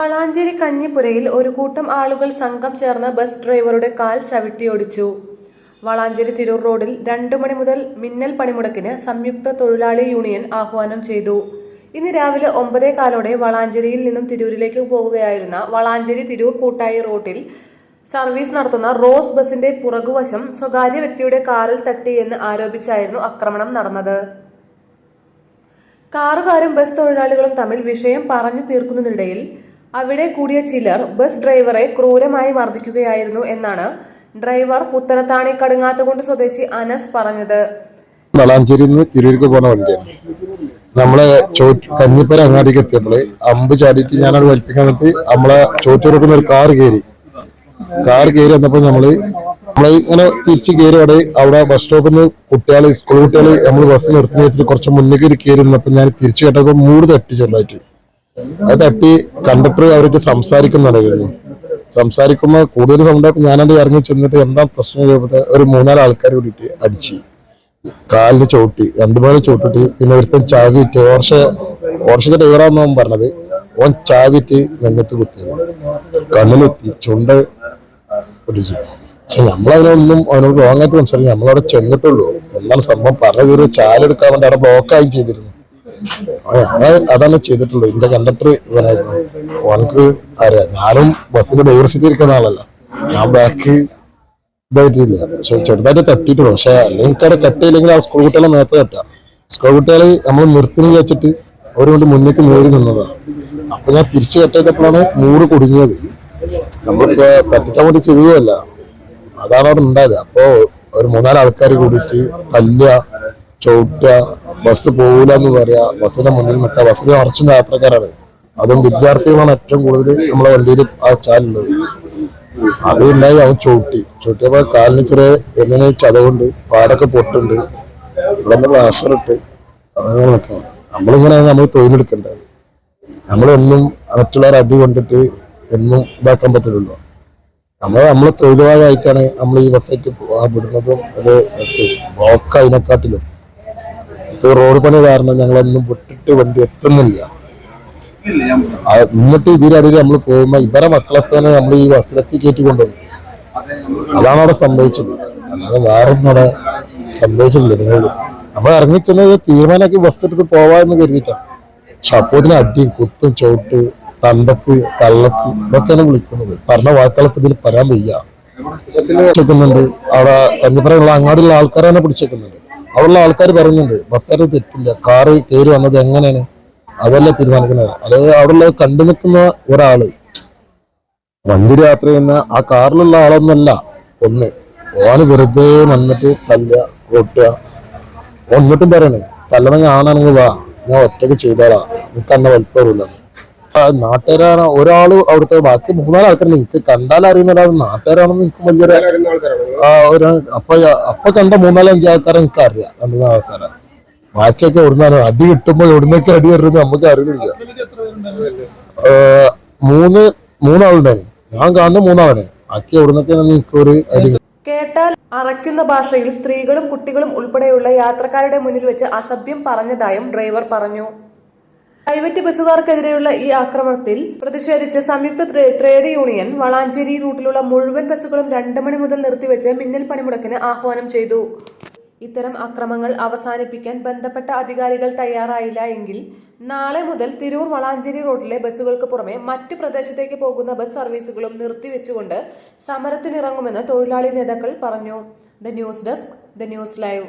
വളാഞ്ചേരി കഞ്ഞിപ്പുരയിൽ ഒരു കൂട്ടം ആളുകൾ സംഘം ചേർന്ന് ബസ് ഡ്രൈവറുടെ കാൽ ചവിട്ടിയൊടിച്ചു. വളാഞ്ചേരി തിരൂർ റോഡിൽ രണ്ടു മണി മുതൽ മിന്നൽ പണിമുടക്കിന് സംയുക്ത തൊഴിലാളി യൂണിയൻ ആഹ്വാനം ചെയ്തു. ഇന്ന് രാവിലെ ഒമ്പതേ കാലോടെ വളാഞ്ചേരിയിൽ നിന്നും തിരൂരിലേക്ക് പോവുകയായിരുന്ന വളാഞ്ചേരി തിരൂർ കൂട്ടായി റോഡിൽ സർവീസ് നടത്തുന്ന റോസ് ബസിന്റെ പുറകുവശം സ്വകാര്യ വ്യക്തിയുടെ കാറിൽ തട്ടി എന്ന് ആരോപിച്ചായിരുന്നു ആക്രമണം നടന്നത്. കാറുകാരും ബസ് തൊഴിലാളികളും തമ്മിൽ വിഷയം പറഞ്ഞു തീർക്കുന്നതിനിടയിൽ അവിടെ കൂടിയ ചിലർ ബസ് ഡ്രൈവറെ ക്രൂരമായി മർദ്ദിക്കുകയായിരുന്നു എന്നാണ് ഡ്രൈവർ പുത്തനത്താണി കടുങ്ങാത്തുകൊണ്ട് സ്വദേശി അനസ് പറഞ്ഞത്. വളാഞ്ചേരി തിരൂർക്ക് പോണ വണ്ടിയാണ്. നമ്മളെ കഞ്ഞിപ്പര അങ്ങാടിക്ക് എത്തിയപ്പോൾ അമ്പ് ചാടിയിട്ട് ഞാനത് വലിപ്പിക്കാൻ നിർത്തി നമ്മളെ ചോറ്റുറക്കുന്ന ഒരു കാർ കയറി. കാർ കയറി വന്നപ്പോൾ നമ്മൾ നമ്മൾ ഇങ്ങനെ തിരിച്ച് കയറി അവിടെ അവിടെ ബസ് സ്റ്റോപ്പിൽ നിന്ന് കുട്ടികൾ സ്കൂൾ കുട്ടികൾ നമ്മൾ ബസ് നിർത്തി വെച്ചിട്ട് കുറച്ച് മുന്നിലേക്ക് ഒരു കയറി നിന്നപ്പോൾ ഞാൻ തിരിച്ചു കേട്ടപ്പോൾ മൂട് തട്ടി ചെറുതായിട്ട്. അത് തട്ടി കണ്ടക്ടർ സംസാരിക്കുന്ന സംസാരിക്കുന്നുണ്ടായിരുന്നു സംസാരിക്കുമ്പോൾ കൂടുതൽ സൗണ്ട് ഞാനത് ഇറങ്ങി ചെന്നിട്ട് എന്താ പ്രശ്നം ചോദിച്ചപ്പോ ഒരു മൂന്നാൽ ആൾക്കാർ കൂടിയിട്ട് അടിച്ച്. കാലിന് ചോട്ടി രണ്ടുപേരെ ചോട്ടിട്ട് പിന്നെ ഒരുത്തൻ ചാവിട്ട് ഓർഷ ഓർഷത്തെ ഡ്രൈവറാന്ന് പറഞ്ഞത്. ഓൻ ചാവിട്ട് നെഞ്ഞത്ത് കുത്തിയത്. കണ്ണിലെത്തി ചുണ്ട് പിടിച്ചു പക്ഷെ നമ്മളതിനൊന്നും അവനോട് റോങ് ആയിട്ട് സംസാരിക്കും നമ്മളവിടെ ചെന്നിട്ടുള്ളൂ. എന്നാണ് സംഭവം? പറഞ്ഞത് ഒരു ചാലെടുക്കാൻ വേണ്ടി അവിടെ ബ്ലോക്കായും ചെയ്തിരുന്നു. അതാണ് ചെയ്തിട്ടുള്ളൂ എന്റെ കണ്ടക്ടർ ഇവനായിരുന്നു. ഓനക്ക് അറിയാം. ഞാനും ബസ്സിന്റെ ഡൈവേഴ്സിറ്റി സീറ്റ് ഇരിക്കുന്ന ആളല്ല. ഞാൻ ബാക്ക് ഇതായിട്ടില്ല. പക്ഷെ ചെറുതായിട്ട് തട്ടിയിട്ടുള്ളൂ പക്ഷെ അല്ലെങ്കിൽ അവിടെ കട്ടിയില്ലെങ്കിൽ ആ സ്കൂൾ കുട്ടികളെ മേത്ത് തട്ടാം. സ്കൂൾ കുട്ടികളെ നമ്മൾ നിർത്തിന് വെച്ചിട്ട് അവരുകൊണ്ട് മുന്നേക്ക് നേരി നിന്നതാണ് അപ്പൊ ഞാൻ തിരിച്ചു കെട്ടിയപ്പോഴാണ് മൂട് കുടുങ്ങിയത്. നമ്മളിപ്പോ തട്ടിച്ചാൽ വേണ്ടി ചെയ്യുകയല്ല. അതാണ് അവിടെ ഉണ്ടായത്. അപ്പോ ഒരു മൂന്നാൽ ആൾക്കാർ കൂടിയിട്ട് തല്ലുക ചവിട്ടുക ബസ് പോകൂല എന്ന് പറയാ. ബസ്സിന്റെ മുന്നിൽ നിൽക്കുക ബസ്സിൽ നിറച്ചും യാത്രക്കാരാണ്. അതും വിദ്യാർത്ഥികളാണ് ഏറ്റവും കൂടുതൽ നമ്മളെ വണ്ടിയിൽ ആ ചാലുള്ളത്. അത് ഉണ്ടായി അവൻ ചവിട്ടി. ചവിട്ടിയപ്പോ കാലിന് ചെറിയ എങ്ങനെ ചതവുണ്ട്. പാടൊക്കെ പൊട്ടുണ്ട്. ഇവിടെ നിന്ന് പ്ലാസ്റ്ററിട്ട് അങ്ങനെ നിൽക്കണം നമ്മളിങ്ങനെ നമ്മൾ തൊഴിലെടുക്കണ്ടത് നമ്മളെന്നും മറ്റുള്ളവരെ അടി കൊണ്ടിട്ട് എന്നും ഇതാക്കാൻ പറ്റില്ലല്ലോ നമ്മൾ നമ്മളെ തൊഴിലുഭാഗമായിട്ടാണ് നമ്മൾ ഈ പോകാൻ വിടുന്നതും അത് ബ്ലോക്ക് അതിനെക്കാട്ടിലും ഇപ്പൊ റോഡ് പണി കാരണം ഞങ്ങളൊന്നും വിട്ടിട്ട് വണ്ടി എത്തുന്നില്ല. എന്നിട്ട് ഇതിലടിയിൽ നമ്മൾ പോകുന്ന ഇവരെ മക്കളെ തന്നെ നമ്മൾ ഈ ബസ്സിലൊക്കെ കയറ്റി കൊണ്ടുപോകും. അതാണ് അവിടെ സംഭവിച്ചത്. അല്ലാതെ വേറെ ഒന്നും അവിടെ സംഭവിച്ചിട്ടില്ല. പിന്നെ നമ്മൾ ഇറങ്ങിച്ചെന്നത് തീരുമാനമാക്കി ബസ് എടുത്ത് പോവാന്ന് കരുതിയിട്ടാണ് പക്ഷെ അപ്പോത്തിന് അടി കുത്തും ചോട്ട് തണ്ടക്ക് തള്ളക്ക് ഇതൊക്കെയാണ് വിളിക്കുന്നത്. പറഞ്ഞ വാക്കുകളൊക്കെ ഇതിൽ പറയാൻ വയ്യ. പിടിച്ചേക്കുന്നുണ്ട് അവിടെ കഞ്ഞിപ്പുറമുള്ള അങ്ങാടിയുള്ള ആൾക്കാരെ തന്നെ പിടിച്ചേക്കുന്നുണ്ട് അവിടെയുള്ള ആൾക്കാർ പറയുന്നുണ്ട് ബസ്സുകാർ തെറ്റില്ല കാറ് കയറി വന്നത് എങ്ങനെയാണ്? അതല്ല തീരുമാനിക്കുന്നത്. അതായത് അവിടെയുള്ള കണ്ടു നിൽക്കുന്ന ഒരാൾ വണ്ടി യാത്ര ചെയ്യുന്ന ആ കാറിലുള്ള ആളൊന്നല്ല ഒന്ന് ഓന് വെറുതെ വന്നിട്ട് തല്ല കൊട്ടുക. ഒന്നിട്ടും പറയണേ തല്ലണമെങ്കിൽ ആണാണെങ്കിൽ വാ ഞാൻ ഒറ്റയ്ക്ക് ചെയ്തോളാം. എനിക്ക് അന്ന വലിപ്പമില്ല നാട്ടുകാരാണ് ഒരാൾ അവിടുത്തെ ബാക്കി മൂന്നാൽ ആൾക്കാർ എനിക്ക് കണ്ടാൽ അറിയുന്നല്ലാതെ നാട്ടുകാരാണെന്ന് എനിക്ക് വലിയൊരു ആ ഒരു അപ്പൊ അപ്പൊ കണ്ട മൂന്നാൽ അഞ്ച് ആൾക്കാരെ എനിക്ക് അറിയാം രണ്ടു മൂന്ന് ആൾക്കാരെ. ബാക്കിയൊക്കെ എവിടുന്നാണ്? അടി കിട്ടുമ്പോ എവിടുന്നൊക്കെ അടി വരുന്നത് നമുക്ക് അറിയില്ല. മൂന്ന് മൂന്നാളുണ്ടായി ഞാൻ കാണുന്ന മൂന്നാളാണ്. ബാക്കി എവിടുന്നൊക്കെയാണ് നിങ്ങൾക്ക് ഒരു അടി കേട്ടാൽ അറയ്ക്കുന്ന ഭാഷയിൽ സ്ത്രീകളും കുട്ടികളും ഉൾപ്പെടെയുള്ള യാത്രക്കാരുടെ മുന്നിൽ വെച്ച് അസഭ്യം പറഞ്ഞതായും ഡ്രൈവർ പറഞ്ഞു. പ്രൈവറ്റ് ബസ്സുകാർക്കെതിരെയുള്ള ഈ ആക്രമണത്തിൽ പ്രതിഷേധിച്ച് സംയുക്ത ട്രേഡ് യൂണിയൻ വളാഞ്ചേരി റൂട്ടിലുള്ള മുഴുവൻ ബസ്സുകളും രണ്ട് മണി മുതൽ നിർത്തിവെച്ച് മിന്നൽ പണിമുടക്കിന് ആഹ്വാനം ചെയ്തു. ഇത്തരം അക്രമങ്ങൾ അവസാനിപ്പിക്കാൻ ബന്ധപ്പെട്ട അധികാരികൾ തയ്യാറായില്ല എങ്കിൽ നാളെ മുതൽ തിരൂർ വളാഞ്ചേരി റോഡിലെ ബസ്സുകൾക്ക് പുറമെ മറ്റു പ്രദേശത്തേക്ക് പോകുന്ന ബസ് സർവീസുകളും നിർത്തിവെച്ചുകൊണ്ട് സമരത്തിനിറങ്ങുമെന്ന് തൊഴിലാളി നേതാക്കൾ പറഞ്ഞു. The news desk the news live.